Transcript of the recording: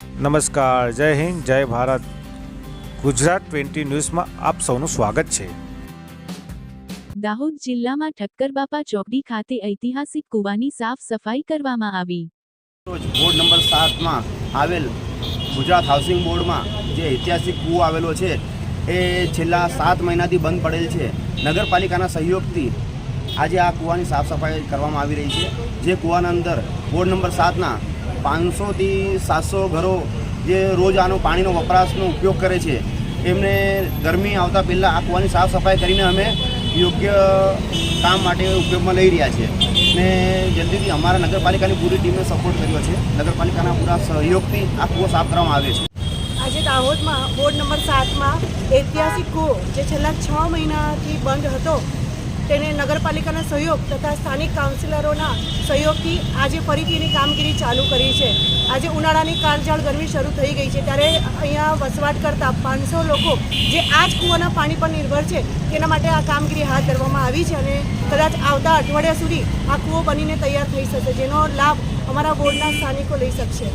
નમસ્કાર જય હિન્દ જય ભારત. ગુજરાત ટ્વેન્ટી ન્યૂઝમાં આપ સૌનું સ્વાગત છે. દાહોદ જિલ્લામાં ઠક્કરબાપા ચોકડી ખાતે ઐતિહાસિક કૂવાની સાફ સફાઈ કરવામાં આવી. રોજ વોર્ડ નંબર સાતમાં આવેલ ગુજરાત હાઉસિંગ બોર્ડમાં જે ઐતિહાસિક કૂવો આવેલો છે એ છેલ્લા સાત મહિનાથી બંધ પડેલ છે. નગરપાલિકાના સહયોગથી આજે આ કૂવાની સાફ સફાઈ કરવામાં આવી રહી છે. જે કૂવાના અંદર વોર્ડ નંબર સાતના પાંચસોથી સાતસો ઘરો જે રોજ આનો પાણીનો વપરાશનો ઉપયોગ કરે છે, એમને ગરમી આવતા પહેલાં આ કૂવાની સાફ સફાઈ કરીને અમે યોગ્ય કામ માટે ઉપયોગમાં લઈ રહ્યા છીએ. ને જલ્દીથી અમારા નગરપાલિકાની પૂરી ટીમે સપોર્ટ કર્યો છે. નગરપાલિકાના પૂરા સહયોગથી આ કૂવો સાફ કરવામાં આવે છે. આજે દાહોદમાં વોર્ડ નંબર સાતમાં ઐતિહાસિક કૂવો જે છેલ્લા છ મહિનાથી બંધ હતો તેને નગરપાલિકાના સહયોગ તથા સ્થાનિક કાઉન્સિલરોના સહયોગથી આજે ફરીથી એની કામગીરી ચાલુ કરી છે. આજે ઉનાળાની કાળઝાળ ગરમી શરૂ થઈ ગઈ છે. ત્યારે અહીંયા વસવાટ કરતા પાંચસો લોકો જે આ જ કૂવાના પાણી પર નિર્ભર છે, તેના માટે આ કામગીરી હાથ ધરવામાં આવી છે અને કદાચ આવતા અઠવાડિયા સુધી આ કૂવો બનીને તૈયાર થઈ શકે જેનો લાભ અમારા વોર્ડના સ્થાનિકો લઈ શકશે.